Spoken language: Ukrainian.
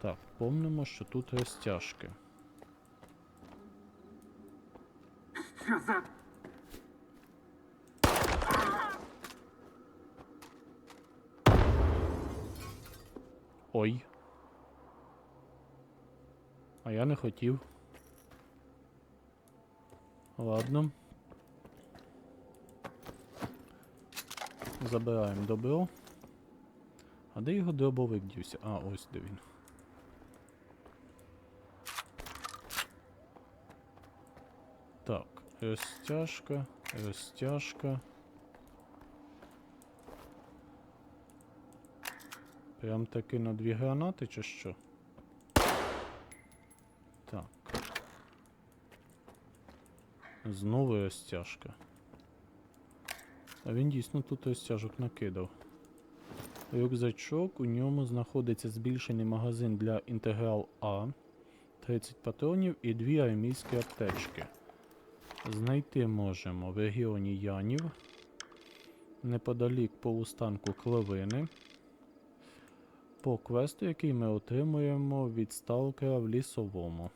Так, помнимо, що тут розтяжки. Що за... Ой. А я не хотів. Ладно. Забираємо добро. А де його дробовик дівся? А, ось де він. Так, розтяжка, розтяжка. Прям таки на дві гранати чи що? Так. Знову розтяжка. А він дійсно тут розтяжок накидав. Рюкзачок, у ньому знаходиться збільшений магазин для інтеграл А, 30 патронів і дві армійські аптечки. Знайти можемо в регіоні Янів, неподалік полустанку Кловини, по квесту, який ми отримуємо від сталкера в лісовому.